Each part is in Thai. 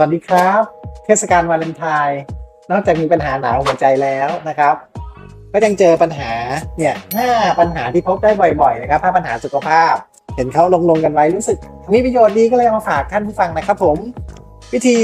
สวัสดีครับ เทศกาลวาเลนไทน์นอกจากมีปัญหาหนาวหัวใจแล้วนะครับ ก็ยังเจอปัญหาเนี่ยห้าปัญหาที่พบได้บ่อยๆนะครับห้าปัญหาสุขภาพ เห็นเขาลงลงๆกันไว้รู้สึก มีประโยชน์ดีก็เลยมาฝากท่านผู้ฟังนะครับ ผม วิธี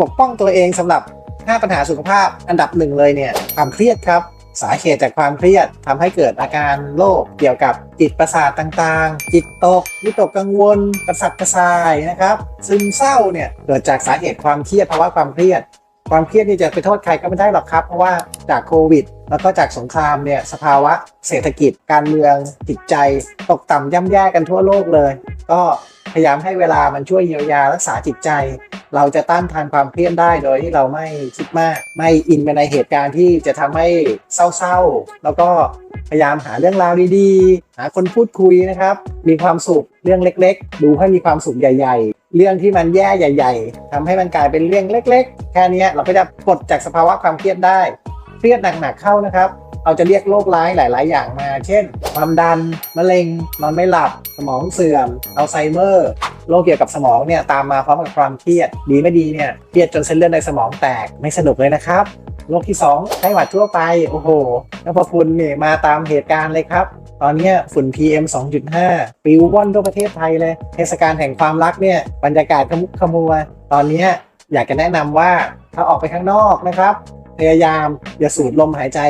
ปกป้องตัวเองสำหรับ 5 ปัญหาสุขภาพอันดับหนึ่งเลยเนี่ยความเครียดครับ สาเหตุจากความเครียดทำให้เกิดอาการโรคเกี่ยวกับจิตประสาทต่างๆ จิตตกวิตกกังวลกระสับกระส่ายนะครับ ซึมเศร้าเนี่ยเกิดจากสาเหตุความเครียดภาวะความเครียด ความเครียดนี่จะไปโทษใครก็ไม่ได้หรอกครับ เพราะว่าจากโควิด แล้วก็จากสงครามเนี่ยสภาวะเศรษฐกิจการเมืองจิตใจ ตกต่ำย่ำแย่กันทั่วโลกเลย ก็ พยายามให้เวลามันช่วยเยียวยารักษาจิตใจ เราจะต้านทานความเครียดได้โดยที่เราไม่คิดมาก ไม่อินไปในเหตุการณ์ที่จะทำให้เศร้าๆ แล้วก็พยายามหาเรื่องราวดีๆ หาคนพูดคุยนะครับ มีความสุขเรื่องเล็ก ๆ ดูให้มีความสุขใหญ่ ๆ เรื่องที่มันแย่ใหญ่ ๆทำให้มันกลายเป็นเรื่องเล็ก ๆ แค่นี้เราก็จะปลดจากสภาวะความเครียดได้ เครียดหนักๆเข้านะครับ เราจะเรียกโรคร้ายหลาย ๆ อย่างมา เช่น ความดัน มะเร็ง นอนไม่หลับ สมองเสื่อม อัลไซเมอร์ โรคเกี่ยวกับสมองเนี่ยตามมาพร้อมกับความเครียด ดีไม่ดีเนี่ย เครียดจนเส้นเลือดในสมองแตก ไม่สนุกเลยนะครับโรคที่2ไข้หวัดทั่วไป โอ้โหแล้วพอฝุ่นเนี่ยมาตามเหตุการณ์เลยครับ ตอนนี้ฝุ่น PM 2.5ปิวว่อนทั่วประเทศไทยเลย เทศกาลแห่งความรักเนี่ย บรรยากาศขมุกขมัว ตอนนี้อยากจะแนะนำว่าถ้าออกไปข้างนอกนะครับ พยายามอย่าสูดลมหายใจ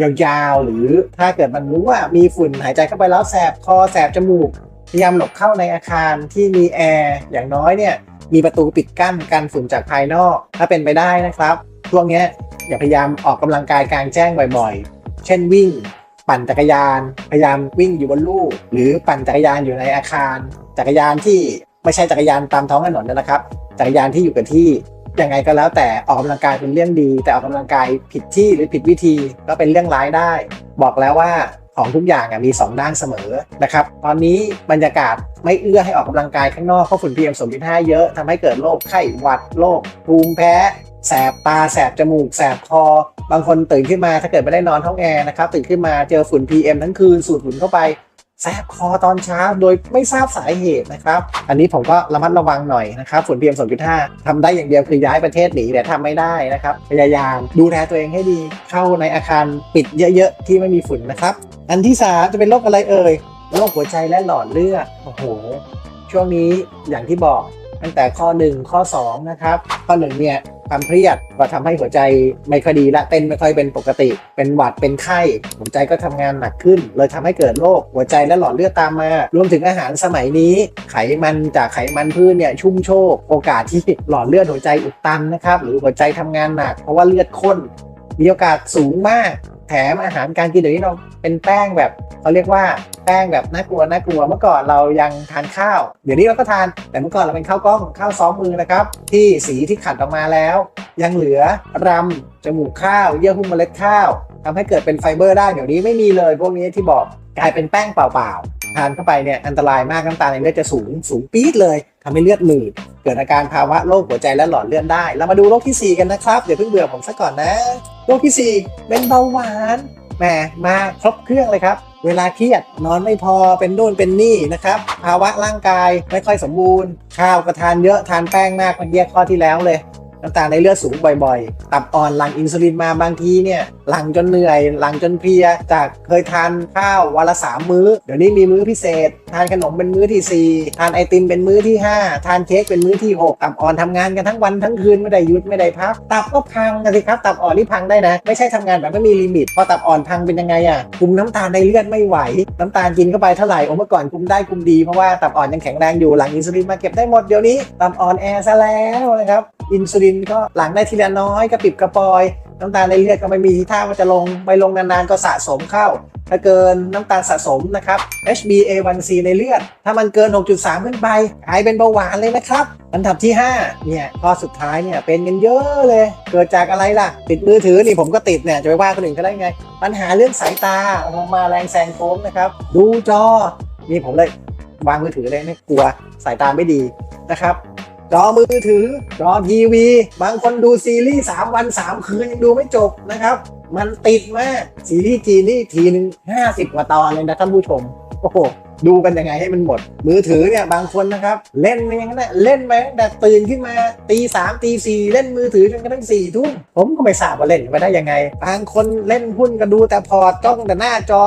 ยาวๆ หรือถ้าเกิดมันรู้ว่ามีฝุ่นหายใจเข้าไปแล้วแสบคอแสบจมูก พยายามหลบเข้าในอาคารที่มีแอร์อย่างน้อยเนี่ยมีประตูปิดกั้นกันฝุ่นจากภายนอก ถ้าเป็นไปได้นะครับ ช่วงนี้อย่าพยายามออกกำลังกายกลางแจ้งบ่อยๆ เช่นวิ่ง ปั่นจักรยาน พยายามวิ่งอยู่บนลู่หรือปั่นจักรยานอยู่ในอาคาร จักรยานที่ไม่ใช่จักรยานตามท้องถนนนะครับ จักรยานที่อยู่กับที่ ยังไงก็แล้วแต่ออกกำลังกายเป็นเรื่องดี แต่ออกกำลังกายผิดที่หรือผิดวิธีก็เป็นเรื่องร้ายได้ บอกแล้วว่าของทุกอย่างมี2ด้านเสมอนะครับตอนนี้บรรยากาศไม่เอื้อให้ออกกำลังกายข้างนอกเพราะฝุ่น PM 2.5 เยอะทำให้เกิดโรคไข้หวัดโรคภูมิแพ้ แสบตาแสบจมูก แสบคอ บางคนตื่นขึ้นมาถ้าเกิดไม่ได้นอนห้องแอร์นะครับตื่นขึ้นมาเจอฝุ่น PM ทั้งคืนสูดฝุ่นเข้าไป แสบคอตอนเช้าโดยไม่ทราบสาเหตุนะครับ อันนี้ผมก็ระมัดระวังหน่อยนะครับฝุ่น PM 2.5ทำได้อย่างเดียวคือย้ายประเทศหนีแต่ทำไม่ได้นะครับ พยายามดูแลตัวเองให้ดี เข้าในอาคารปิดเยอะๆ ที่ไม่มีฝุ่นนะครับ อันที่สามจะเป็นโรคอะไรเอ่ยโรคหัวใจและหลอดเลือดโอ้โห ช่วงนี้อย่างที่บอกตั้งแต่ข้อ 1 ข้อ 2 นะครับ ข้อ1เนี่ย ความเครียดก็ทำให้หัวใจไม่ค่อยดีละเต้นไม่ค่อยเป็นปกติ เป็นหวัดเป็นไข้หัวใจก็ทำงานหนักขึ้น เลยทำให้เกิดโรคหัวใจและหลอดเลือดตามมา รวมถึงอาหารสมัยนี้ ไขมันจากไขมันพืชเนี่ยชุ่มโชกโอกาสที่หลอดเลือดหัวใจอุดตันนะครับหรือหัวใจทำงานหนักเพราะว่าเลือดข้นมีโอกาสสูงมาก แถมอาหารการกินเดี๋ยวนี้เราเป็นแป้งแบบเขาเรียกว่าแป้งแบบน่ากลัวน่ากลัวเมื่อก่อนเรายังทานข้าว เดี๋ยวนี้เราก็ทานแต่เมื่อก่อนเราเป็นข้าวกล้องข้าวซ้อมมือนะครับ ที่สีที่ขัดออกมาแล้ว ยังเหลือรำจมูกข้าว เยื่อหุ้มเมล็ดข้าวทำให้เกิดเป็นไฟเบอร์ได้เดี๋ยวนี้ไม่มีเลยพวกนี้ที่บอกกลายเป็นแป้งเปล่าๆทานเข้าไปเนี่ยอันตรายมากน้ำตาลในเลือดจะสูงสูงปี๊ดเลยทำให้เลือดหนืด เกิดอาการภาวะโรคหัวใจและหลอดเลือดได้ เรามาดูโรคที่สี่กันนะครับอย่าเพิ่งเบื่อผมซะก่อนนะ โรคที่ 4 เป็นเบาหวานแหมมาครบเครื่องเลยครับ เวลาเครียดนอนไม่พอเป็นนู่นเป็นนี่นะครับ ภาวะร่างกายไม่ค่อยสมบูรณ์ ข้าวก็ทานเยอะทานแป้งมากเมันแยกข้อที่แล้วเลย น้ำตาลในเลือดสูงบ่อยๆ ตับอ่อนหลั่งอินซูลินมาบางทีเนี่ยหลั่งจนเหนื่อยหลั่งจนเพลีย จากเคยทานข้าววันละสามมื้อ เดี๋ยวนี้มีมื้อพิเศษ ทานขนมเป็นมื้อที่สี่ทานไอติมเป็นมื้อที่ห้าทานเค้กเป็นมื้อที่หกตับอ่อนทำงานกันทั้งวันทั้งคืนไม่ได้หยุดไม่ได้พัก ตับก็พังกันสิครับ ตับอ่อนนี่พังได้นะ ไม่ใช่ทำงานแบบไม่มีลิมิต พอตับอ่อนพังเป็นยังไงอะคุมน้ำตาลในเลือดไม่ไหว น้ำตาลกินเข้าไปเท่าไหร่โอ้เมื่อก่อนคุมได้คุมดีเพราะว่าตับอ่อนยังแข็งแรงอยู่หลังอินซูลินมาเก็บได้หมดเดี๋ยวนี้ตับอ่อนแอซะแล้วนะครับ อินซูลินก็หลังได้ทีละน้อยกระปิบกระปอย น้ำตาลในเลือดก็ไม่มีท่าว่าจะลงไปลงนานๆก็สะสมเข้า ถ้าเกินน้ำตาลสะสมนะครับ HbA1c ในเลือด ถ้ามันเกิน 6.3 ขึ้นไปกลายเป็นเบาหวานเลยนะครับ อันดับที่ 5 เนี่ยข้อสุดท้ายเนี่ยเป็นกันเยอะเลย เกิดจากอะไรล่ะ ติดมือถือนี่ผมก็ติดเนี่ยจะไปว่าคนอื่นก็ได้ไง ปัญหาเรื่องสายตาโอ้โหมาแรงแซงโค้งนะครับ ดูจอนี่ผมเลยวางมือถือเลยไม่กลัวสายตาไม่ดีนะครับ จอมือถือจอทีวี บางคนดูซีรีส์3วัน 3 คืนยังดูไม่จบนะครับ มันติดมาก ซีรีส์จีนนี่ทีหนึ่ง50 กว่าตอนเลยนะท่านผู้ชม โอ้โหดูกันยังไงให้มันหมด มือถือเนี่ยบางคนนะครับ เล่นย่างนั้นนะเล่นไปตั้งแต่ตื่นขึ้นมาตีสามตีสี่เล่นมือถือจนกระทั่งสี่ทุ่มผมก็ไม่ทราบว่าเล่นไปได้ยังไง บางคนเล่นหุ้นก็ดูแต่พอตจ้องแต่หน้าจอ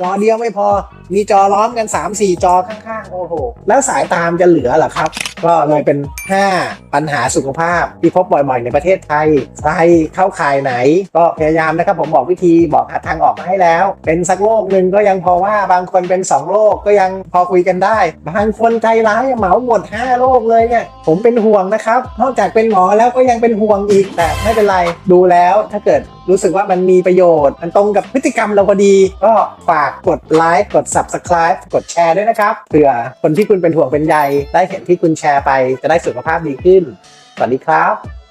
จอเดียวไม่พอ มีจอล้อมกัน 3 4 จอข้างๆ โอ้โห แล้วสายตามจะเหลือเหรอครับ ก็เลยเป็น 5 ปัญหาสุขภาพที่พบบ่อยๆในประเทศไทยใครเข้าข่ายไหน ก็พยายามนะครับผมบอกวิธีบอกหาทางออกมาให้แล้ว เป็นสักโรคหนึ่งก็ยังพอว่าบางคนเป็น 2 โรคก็ยังพอคุยกันได้ บางคนใจร้ายเหมาหมด 5 โรคเลยเนี่ยผมเป็นห่วงนะครับ นอกจากเป็นหมอแล้วก็ยังเป็นห่วงอีกแต่ไม่เป็นไรดูแล้วถ้าเกิดรู้สึกว่ามันมีประโยชน์ มันตรงกับพฤติกรรมเราพอดี ก็ฝากกดไลค์กด Subscribe กดแชร์ด้วยนะครับเผื่อคนที่คุณเป็นห่วงเป็นใยได้เห็นที่คุณแชร์ไปจะได้สุขภาพดีขึ้น สวัสดีครับ